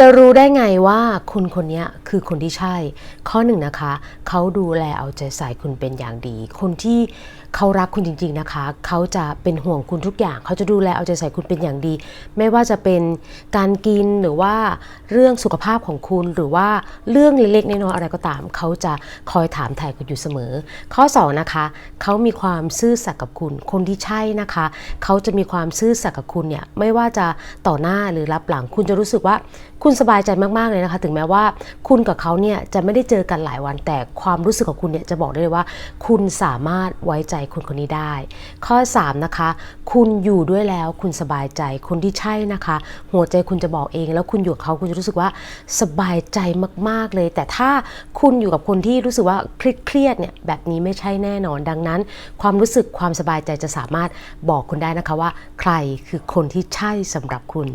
จะรู้ได้ไงว่าคุณคนนี้คือคนที่ใช่ ข้อหนึ่งนะคะ เขาดูแลเอาใจใส่คุณเป็นอย่างดี คนที่เขารักคุณจริง ๆนะคะ เขาจะเป็นห่วงคุณทุกอย่าง เขาจะดูแลเอาใจใส่คุณเป็นอย่างดี ไม่ว่าจะเป็นการกินหรือว่าเรื่องสุขภาพของคุณหรือว่าเรื่องเล็กๆน้อยๆอะไรก็ตาม เขาจะคอยถามถ่ายคุณอยู่เสมอ ข้อสองนะคะเขามีความซื่อสัตย์กับคุณ คนที่ใช่นะคะ เขาจะมีความซื่อสัตย์กับคุณเนี่ยไม่ว่าจะต่อหน้าหรือรับหลังคุณจะรู้สึกว่าคุณสบายใจมากๆเลยนะคะ ถึงแม้ว่าคุณกับเขาเนี่ยจะไม่ได้เจอกันหลายวันแต่ความรู้สึกของคุณเนี่ยจะบอกได้เลยว่า คุณสามารถไว้ใจคนคนนี้ได้ ข้อ 3 นะคะ คุณอยู่ด้วยแล้วคุณสบายใจคนที่ใช่นะคะ หัวใจคุณจะบอกเอง แล้วคุณอยู่กับเขาคุณจะรู้สึกว่าสบายใจมาก ๆเลย แต่ถ้าคุณอยู่กับคนที่รู้สึกว่าเครียดเนี่ยแบบนี้ไม่ใช่แน่นอนดังนั้น ความรู้สึกความสบายใจจะสามารถบอกคุณได้นะคะว่า ใครคือคนที่ใช่สำหรับคุณ